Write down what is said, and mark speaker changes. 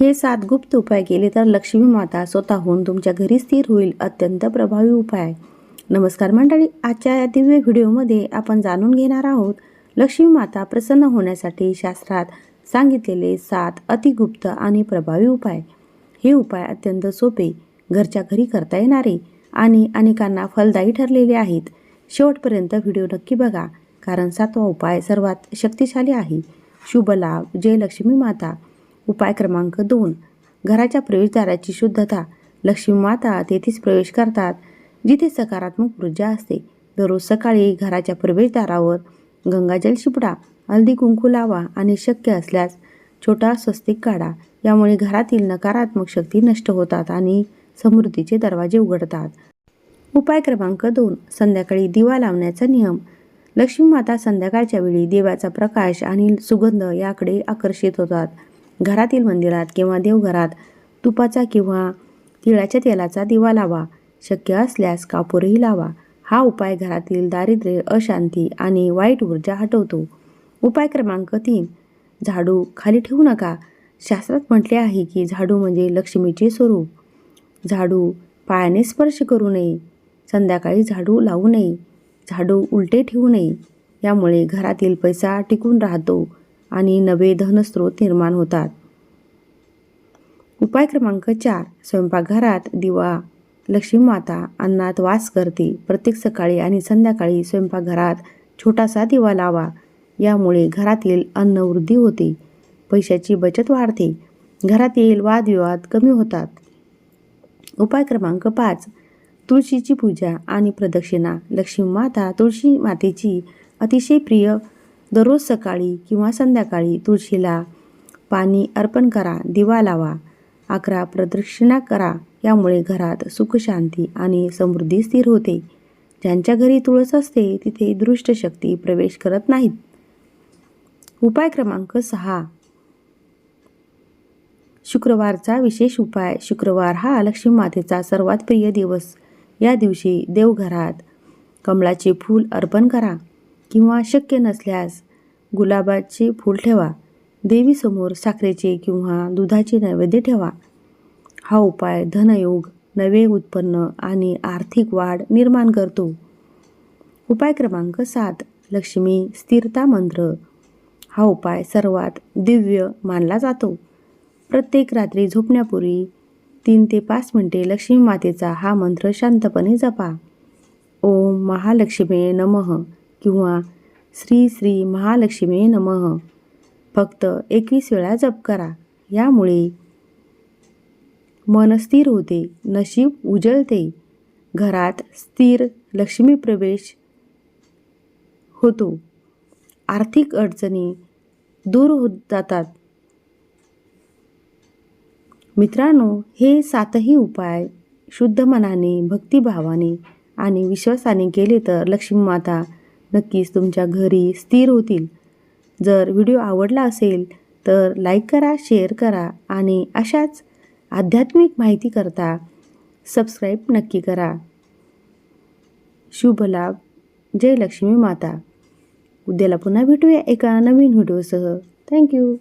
Speaker 1: हे सात गुप्त उपाय केले तर लक्ष्मी माता स्वतःहून तुमच्या घरी स्थिर होईल अत्यंत प्रभावी उपाय. नमस्कार मंडळी आजच्या या दिव्य व्हिडिओमध्ये आपण जाणून घेणार आहोत लक्ष्मी माता प्रसन्न होण्यासाठी शास्त्रात सांगितलेले सात अतिगुप्त आणि प्रभावी उपाय. हे उपाय अत्यंत सोपे घरच्या घरी करता येणारे आणि अनेकांना फलदायी ठरलेले आहेत. शेवटपर्यंत व्हिडिओ नक्की बघा कारण सातवा उपाय सर्वात शक्तिशाली आहे. शुभ लाभ जय लक्ष्मी माता. उपाय क्रमांक दोन. घराच्या प्रवेशद्वाराची शुद्धता. लक्ष्मी माता तेथेच प्रवेश करतात जिथे सकारात्मक ऊर्जा असते. दररोज सकाळी घराच्या प्रवेशद्वारावर गंगाजल शिपडा हल्दी कुंकू लावा आणि शक्य असल्यास छोटा स्वस्तिक काढा. यामुळे घरातील नकारात्मक शक्ती नष्ट होतात आणि समृद्धीचे दरवाजे उघडतात. उपाय क्रमांक दोन. संध्याकाळी दिवा लावण्याचा नियम. लक्ष्मी माता संध्याकाळच्या वेळी देवाचा प्रकाश आणि सुगंध याकडे आकर्षित होतात. घरातील मंदिरात किंवा देवघरात तुपाचा किंवा तिळाच्या तेलाचा दिवा लावा. शक्य असल्यास कापूरही लावा. हा उपाय घरातील दारिद्र्य अशांती आणि वाईट ऊर्जा हटवतो. उपाय क्रमांक तीन. झाडू खाली ठेवू नका. शास्त्रात म्हटले आहे की झाडू म्हणजे लक्ष्मीचे स्वरूप. झाडू पायाने स्पर्श करू नये. संध्याकाळी झाडू लावू नये. झाडू उलटे ठेवू नये. यामुळे घरातील पैसा टिकून राहतो आणि नवे धनस्रोत निर्माण होतात. उपाय क्रमांक चार. स्वयंपाकघरात दिवा. लक्ष्मी माता अन्नात वास करते. प्रत्येक सकाळी आणि संध्याकाळी स्वयंपाकघरात छोटासा दिवा लावा. यामुळे घरातील अन्न वृद्धी होते. पैशाची बचत वाढते. घरातील वादविवाद कमी होतात. उपाय क्रमांक पाच. तुळशीची पूजा आणि प्रदक्षिणा. लक्ष्मी माता तुळशी मातेची अतिशय प्रिय. दररोज सकाळी किंवा संध्याकाळी तुळशीला पाणी अर्पण करा. दिवा लावा. अकरा प्रदक्षिणा करा. यामुळे घरात सुखशांती आणि समृद्धी स्थिर होते. ज्यांच्या घरी तुळस असते तिथे दृष्ट शक्ती प्रवेश करत नाहीत. उपाय क्रमांक सहा. शुक्रवारचा विशेष उपाय. शुक्रवार हा लक्ष्मी मातेचा सर्वात प्रिय दिवस. या दिवशी देवघरात कमळाचे फूल अर्पण करा किंवा शक्य नसल्यास गुलाबाचे फूल ठेवा. देवीसमोर साखरेचे किंवा दुधाचे नैवेद्य ठेवा. हा उपाय धनयोग नवे उत्पन्न आणि आर्थिक वाढ निर्माण करतो. उपाय क्रमांक सात लक्ष्मी स्थिरता मंत्र. हा उपाय सर्वात दिव्य मानला जातो. प्रत्येक रात्री झोपण्यापूर्वी तीन ते पाच मिनिटे लक्ष्मी मातेचा हा मंत्र शांतपणे जपा. ओम महालक्ष्मी नमः किंवा श्री श्री महालक्ष्मी नमः. फक्त एकवीस वेळा जप करा. यामुळे मन स्थिर होते नशीब उजळते. घरात स्थिर लक्ष्मी प्रवेश होतो. आर्थिक अडचणी दूर होत जातात. मित्रांनो हे सातही उपाय शुद्ध मनाने भक्तिभावाने आणि विश्वासाने केले तर लक्ष्मी माता नक्कीच तुमच्या घरी स्थिर होतील. जर व्हिडिओ आवडला असेल तर लाईक करा शेअर करा आणि अशाच आध्यात्मिक माहिती करता सबस्क्राईब नक्की करा. शुभ लाभ. जय लक्ष्मी माता. उद्याला पुन्हा भेटूया एका नवीन व्हिडिओसह. थँक्यू